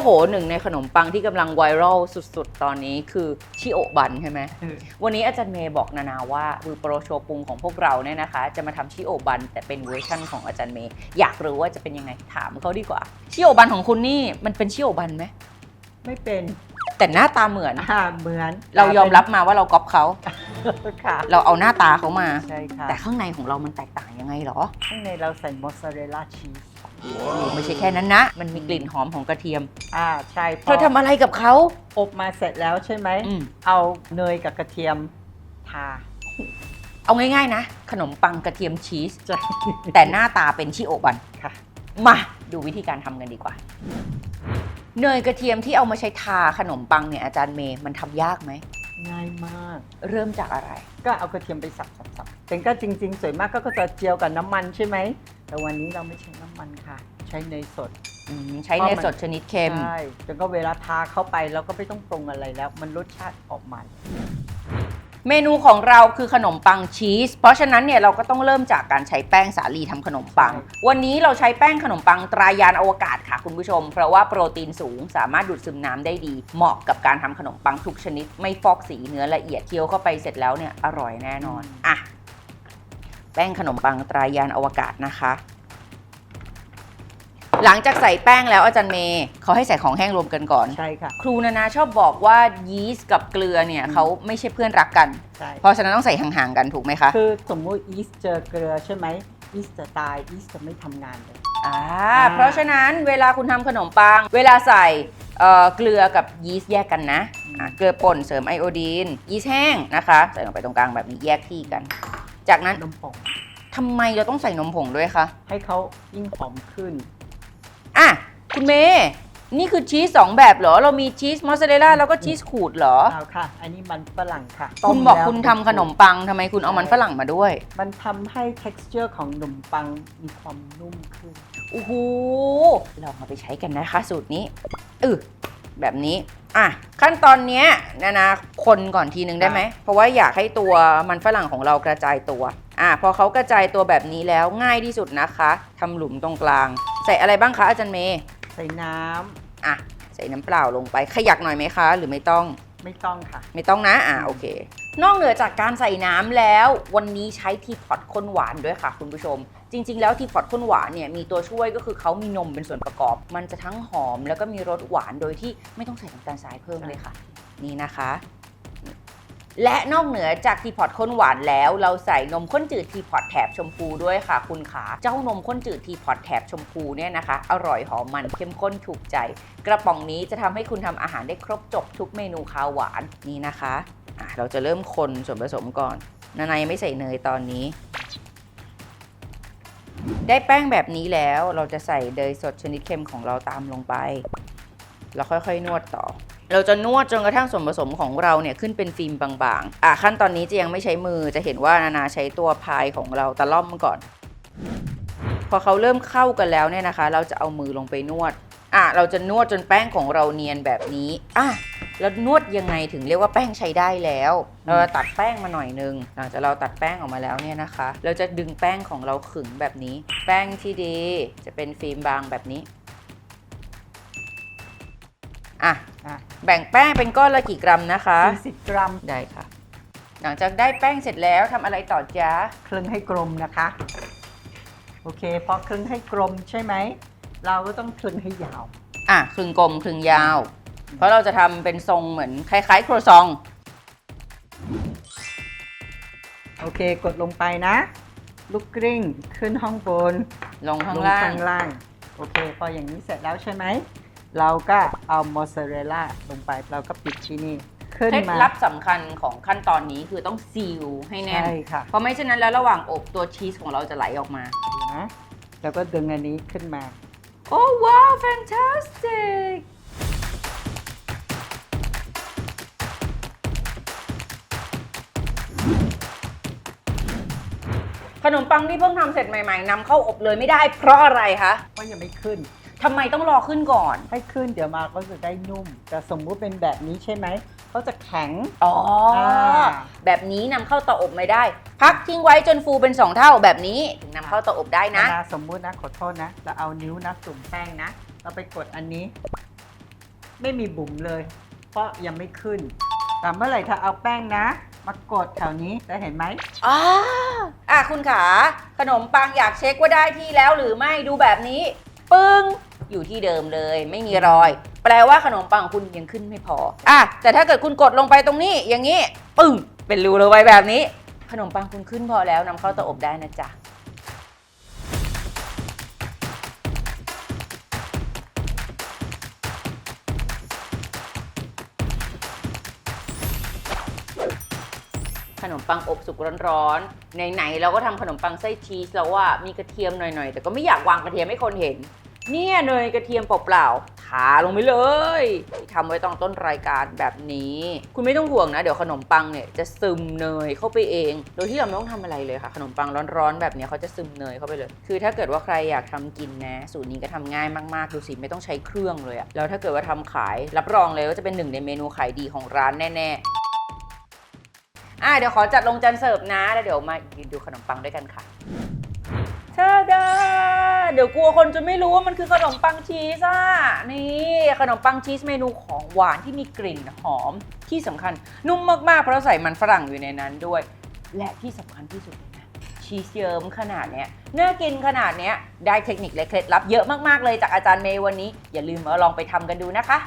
อ้โหหนึ่งในขนมปังที่กำลังไวรัลสุดๆ ตอนนี้คือชิโอะบันใช่ไหมเออวันนี้อาจารย์เมย์บอกนานาว่ามือโปรโชว์ปรุงของพวกเราเนี่ยนะคะ จะมาทำชิโอะบัน แต่เป็นเวอร์ชั่นของอาจารย์เมย์อยากรู้ว่าจะเป็นยังไงถามเขาดีกว่า ชิโอะบันของคุณนี่มันเป็นชิโอะบันไหมไม่เป็นแต่หน้าตาเหมือน อ่าเหมือนเรายอมรับมาว่าเราก๊อปเขา ค่ะเราเอาหน้าตาเขามา ใช่ค่ะแต่ข้างในของเรามันแตกต่างยังไงเหรอ ข้างในเราใส่มอสซาเรลล่าชีส ไม่ใช่แค่นั้นนะ มันมีกลิ่นหอมของกระเทียม อ่าใช่พเธอทำอะไรกับเขา อบมาเสร็จแล้วใช่ไหม อืม เอาเนยกับกระเทียมทาเอาง่ายๆนะ ขนมปังกระเทียมชีส จะแต่หน้าตาเป็นชิโอะบัน ค่ะ มาดูวิธีการทำกันดีกว่า เนยกระเทียมที่เอามาใช้ทาขนมปังเนี่ยอาจารย์เมย์มันทำยากไหม ง่ายมาก เริ่มจากอะไร ก็เอากระเทียมไปสับสับสับแต่ก็จริง ๆส่วนมากก็จะเจียวกับน้ำมันใช่ไหม แต่วันนี้เราไม่ใช้น้ำมันค่ะ ใช้เนยสด อืมใช้เนยสดชนิดเค็ม ใช่แล้วก็เวลาทาเข้าไปเราก็ไม่ต้องปรุงอะไรแล้ว มันรสชาติออกมา เมนูของเราคือขนมปังชีส เพราะฉะนั้นเนี่ยเราก็ต้องเริ่มจากการใช้แป้งสาลีทำขนมปังวันนี้เราใช้แป้งขนมปังตรายานอวกาศค่ะคุณผู้ชม เพราะว่าโปรตีนสูงสามารถดูดซึมน้ำได้ดี เหมาะกับการทำขนมปังทุกชนิด ไม่ฟอกสีเนื้อละเอียดเคี้ยวเข้าไปเสร็จแล้วเนี่ยอร่อยแน่นอน อะแป้งขนมปังตรายานอวกาศนะคะ หลังจากใส่แป้งแล้วอาจารย์เมย์เขาให้ใส่ของแห้งรวมกันก่อน ใช่ค่ะ ครูนานาชอบบอกว่ายีสต์กับเกลือเนี่ยอืมเขาไม่ใช่เพื่อนรักกัน ใช่ เพราะฉะนั้นต้องใส่ห่างๆกันถูกไหมคะคือสมมุติยีสต์เจอเกลือใช่ไหมยีสต์จะตายยีสต์จะไม่ทำงานเลยอ่าอ่าเพราะฉะนั้นเวลาคุณทำขนมปัง เวลาใส่เอ่อเกลือกับยีสต์แยกกันนะอะเกลือป่นเสริมไอโอดีนยีสต์แห้งนะคะ ใส่ลงไปตรงกลางแบบนี้แยกที่กัน จากนั้นนมผงทำไมเราต้องใส่นมผงด้วยคะ ให้เขายิ่งหอมขึ้น อะ คุณเมย์นี่คือชีสสองแบบเหรอ เรามีชีสมอสซาเรลล่าแล้วก็ชีสขูดเหรอ เอาค่ะ อันนี้มันฝรั่งค่ะคุณต้มบอกแล้วคุณทำขนมปังทำไมคุณเอามันฝรั่งมาด้วยมันทำให้ texture ของขนมปังมีความนุ่มขึ้น โอ้โหลองมาไปใช้กันนะคะ สูตรนี้เออแบบนี้ อะขั้นตอนเนี้ยนานาคนก่อนทีนึงได้ไหม เพราะว่าอยากให้ตัวมันฝรั่งของเรากระจายตัว อะพอเขากระจายตัวแบบนี้แล้วง่ายที่สุดนะคะทำหลุมตรงกลาง ใส่อะไรบ้างคะอาจารย์เมย์ใส่น้ำอะใส่น้ำเปล่าลงไปขยักหน่อยไหมคะ หรือไม่ต้อง ไม่ต้องค่ะ ไม่ต้องนะ อะโอเค นอกเหนือจากการใส่น้ำแล้ว วันนี้ใช้ทีพอตข้นหวานด้วยค่ะ คุณผู้ชม จริง ๆ แล้วทีพอตข้นหวานเนี่ยมีตัวช่วยก็คือเขามีนมเป็นส่วนประกอบ มันจะทั้งหอมแล้วก็มีรสหวานโดยที่ไม่ต้องใส่น้ำตาลทรายเพิ่มเลยค่ะ นี่นะคะ และนอกเหนือจากทีพอตข้นหวานแล้ว เราใส่นมข้นจืดทีพอตแถบชมพูด้วยค่ะ คุณขาเจ้านมข้นจืดทีพอตแถบชมพูเนี่ยนะคะ อร่อยหอมมันเข้มข้นถูกใจ กระป๋องนี้จะทำให้คุณทำอาหารได้ครบจบทุกเมนูคาวหวานนี่นะคะะเราจะเริ่มคนส่วนผสมก่อนนานายไม่ใส่เนยตอนนี้ ได้แป้งแบบนี้แล้วเราจะใส่เนยสดชนิดเค็มของเราตามลงไป แล้วค่อยๆนวดต่อ เราจะนวดจนกระทั่งส่วนผสมของเราเนี่ยขึ้นเป็นฟิล์มบางๆ อะขั้นตอนนี้จะยังไม่ใช้มือจะเห็นว่านานาใช้ตัวพายของเราตะล่อมก่อน พอเขาเริ่มเข้ากันแล้วเนี่ยนะคะ เราจะเอามือลงไปนวด อะเราจะนวดจนแป้งของเราเนียนแบบนี้อะแล้วนวดยังไงถึงเรียกว่าแป้งใช้ได้แล้ว เราจะตัดแป้งมาหน่อยนึง หลังจากเราตัดแป้งออกมาแล้วเนี่ยนะคะ เราจะดึงแป้งของเราขึงแบบนี้ แป้งที่ดีจะเป็นฟิล์มบางแบบนี้ อะ อะแบ่งแป้งเป็นก้อนละกี่กรัมนะคะ 40 กรัม ได้ค่ะ หลังจากได้แป้งเสร็จแล้วทำอะไรต่อจ๊ะ คลึงให้กลมนะคะ โอเค พอคลึงให้กลมใช่ไหม เราก็ต้องคลึงให้ยาว อะครึ่งกลมครึ่งยาว เพราะเราจะทำเป็นทรงเหมือนคล้ายๆครัวซอง โอเค กดลงไปนะ ลูกกริ้ง ขึ้นห้องบนลงข้างลล่าง ข้างล่าง โอเค พออย่างนี้เสร็จแล้วใช่ไหม เราก็เอามอสซาเรลล่าลงไป เราก็ปิดที่นี่ ขึ้นเคล็ดมา ลับสำคัญของขั้นตอนนี้คือต้องซีลให้แน่น ใช่ค่ะเพราะไม่เช่นนั้นแล้วระหว่างอบตัวชีสของเราจะไหลออกมา ดูนะแล้วก็ดึงอันนี้ขึ้นมา โอ้ว้าวแฟนตาสติกขนมปังที่เพิ่งทำเสร็จใหม่ ๆนำเข้าอบเลยไม่ได้เพราะอะไรคะก็ยังไม่ขึ้น ทำไมต้องรอขึ้นก่อน ให้ขึ้นเดี๋ยวมาก็จะได้นุ่ม แต่สมมุติเป็นแบบนี้ใช่ไหมเขาจะแข็ง อ๋ออา แบบนี้นำเข้าเตาอบไม่ได้ พักทิ้งไว้จนฟูเป็น 2 เท่าแบบนี้ถึงนำเข้าเตาอบได้นะ เวลาสมมุตินะขอโทษนะเราเอานิ้วนะจุ่มแป้งนะ เราไปกดอันนี้ ไม่มีบุ๋มเลย เพราะยังไม่ขึ้น แต่เมื่อไหร่เธอเอาแป้งนะ มากดแถวนี้ได้เห็นไหม อ่าอะคุณขา ขนมปังอยากเช็คว่าได้ที่แล้วหรือไม่ดูแบบนี้ ปึ้ง อยู่ที่เดิมเลย ไม่มีรอย แปลว่าขนมปังของคุณยังขึ้นไม่พออะแต่ถ้าเกิดคุณกดลงไปตรงนี้อย่างนี้ปึ้งเป็นรูเลยไว้แบบนี้ ขนมปังคุณขึ้นพอแล้วนำเข้าเตาอบได้นะจ๊ะขนมปังอบสุกร้อนๆ ไหนๆเราก็ทำขนมปังไส้ชีสแล้วว่ามีกระเทียมหน่อยๆ แต่ก็ไม่อยากวางกระเทียมให้คนเห็น เนี่ยเนยกระเทียมเปล่าๆ ทาลงไปเลยทำไว้ตอนต้นรายการแบบนี้ คุณไม่ต้องห่วงนะ เดี๋ยวขนมปังเนี่ยจะซึมเนยเข้าไปเอง โดยที่เราไม่ต้องทำอะไรเลยค่ะ ขนมปังร้อนๆ แบบนี้เขาจะซึมเนยเข้าไปเลย คือถ้าเกิดว่าใครอยากทำกินนะ สูตรนี้ก็ทำง่ายมากๆ ดูสิไม่ต้องใช้เครื่องเลยอะแล้วถ้าเกิดว่าทำขาย รับรองเลยว่าจะเป็นหนึ่งในเมนูขายดีของร้านแน่ๆอะเดี๋ยวขอจัดลงจานเสิร์ฟนะ แล้วเดี๋ยวมายืนดูขนมปังด้วยกันค่ะชาดา เดี๋ยวกลัวคนจะไม่รู้ว่ามันคือขนมปังชีสอะนี่ขนมปังชีสเมนูของหวานที่มีกลิ่นหอมที่สำคัญ นุ่มมากๆเพราะใส่มันฝรั่งอยู่ในนั้นด้วย และที่สำคัญที่สุดเลยนะชีสเยิ้มขนาดเนี้ยน่ากินขนาดเนี้ยได้เทคนิคและเคล็ดลับเยอะมากๆเลยจากอาจารย์เมย์วันนี้ อย่าลืมมาลองไปทำกันดูนะคะ